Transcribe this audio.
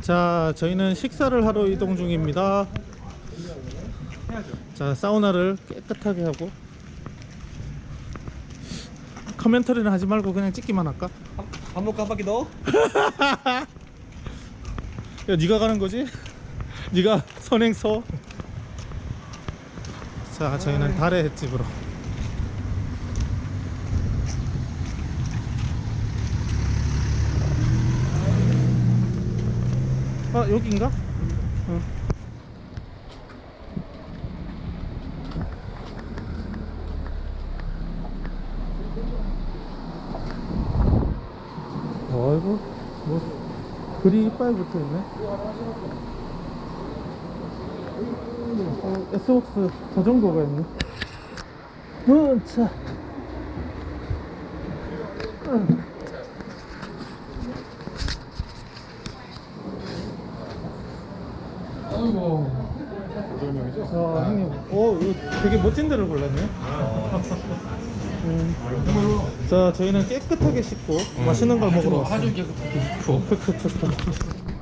자, 저희는 식사를 하러 이동 중입니다. 자, 사우나를 깨끗하게 하고 커멘터리는 하지 말고 그냥 찍기만 할까? 밥 먹고 한 바퀴 더? 야, 네가 가는 거지? 네가 선행서. 자, 저희는 달의 횟집으로. 아, 여기인가? 응. 어이구, 뭐 글이 이빨 붙어 있네. 어, S웍스 자전거가 있네. 어, 차. 아이고. 자, 형님, 오, 이거 되게 멋진 데를 골랐네. 음. 자, 저희는 깨끗하게 씻고 맛있는 걸 먹으러 왔어요. 아주 깨끗하게. 크크크크.